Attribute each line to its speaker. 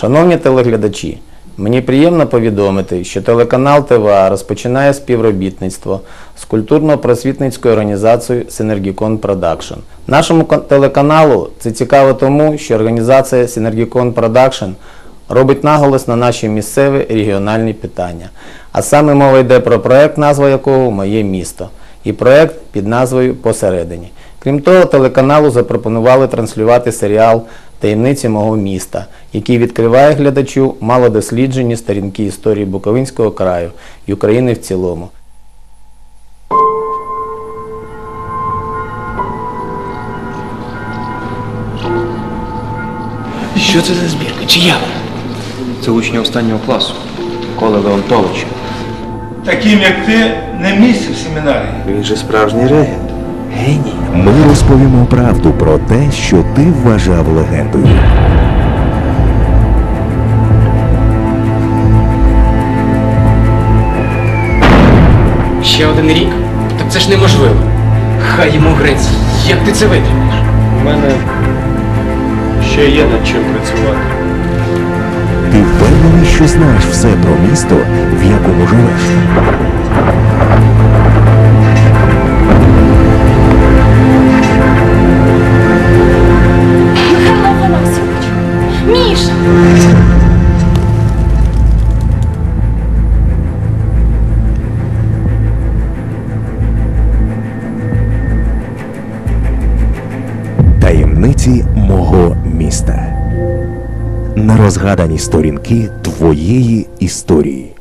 Speaker 1: Шановні телеглядачі, мені приємно повідомити, що телеканал ТВА розпочинає співробітництво з культурно-просвітницькою організацією Синергікон Продакшн. Нашому телеканалу це цікаво тому, що організація Синергікон Продакшн робить наголос на наші місцеві регіональні питання. А саме мова йде про проект, назва якого Моє місто і проект під назвою Посередині. Крім того, телеканалу запропонували транслювати серіал Таємниці мого міста, який відкриває глядачу малодосліджені сторінки історії Буковинського краю і України в цілому.
Speaker 2: Що це за збірка? Чия вона?
Speaker 3: Це учні останнього класу. Коли Леонтовича.
Speaker 4: Таким як ти, не місце в семінарії.
Speaker 3: Він же справжній регент. Геній.
Speaker 5: Ми розповімо правду про те, що ти вважав легендою.
Speaker 2: Ще один рік? Так це ж неможливо. Хай йому грець. Як ти це витримаєш?
Speaker 3: У мене ще є над чим працювати.
Speaker 5: Ти впевнений, що знаєш все про місто, в якому живеш. Таємниці мого міста. Нерозгадані сторінки твоєї історії.